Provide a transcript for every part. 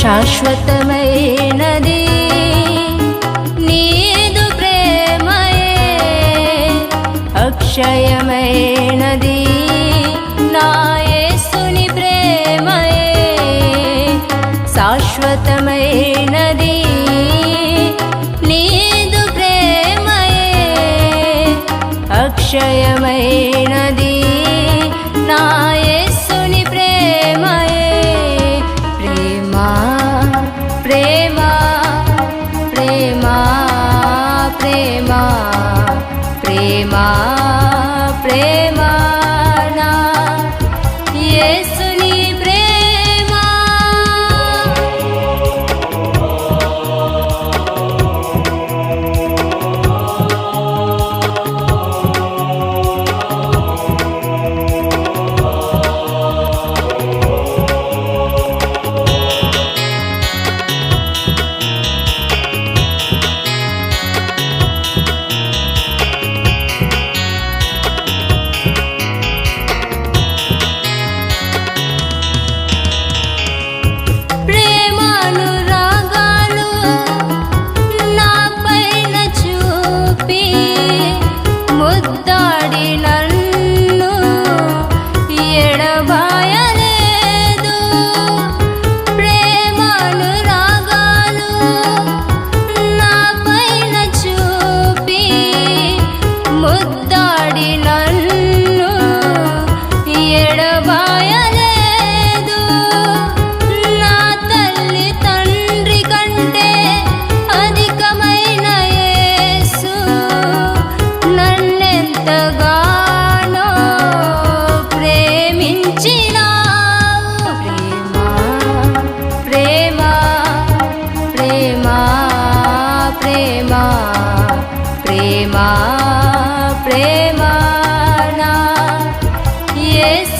శాశ్వతమైనది. నీదు ప్రేమయే అక్షయమైనది. నాయసుని ప్రేమయే శాశ్వతమైనది. నీదు ప్రేమయే అక్షయమై ప్రేమా ప్రేమా ప్రేమా ప్రేమా. ముద్దాడిన que es.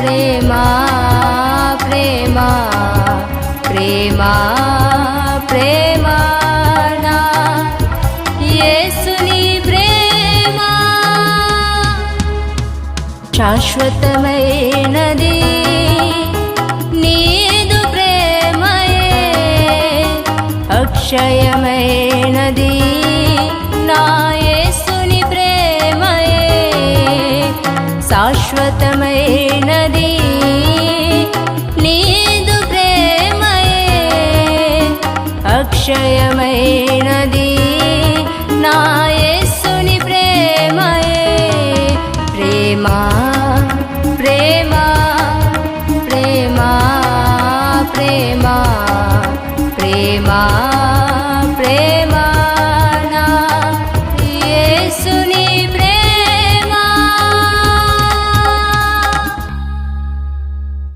ప్రేమా ప్రేమా ప్రేమా ప్రేమా నా. యేసుని ప్రేమా. శాశ్వతమైనది నీదు ప్రేమయే. అక్షయమైనది నా యేసుని ప్రేమయే. శాశ్వతమై ప్రేమా ప్రేమా ప్రేమా.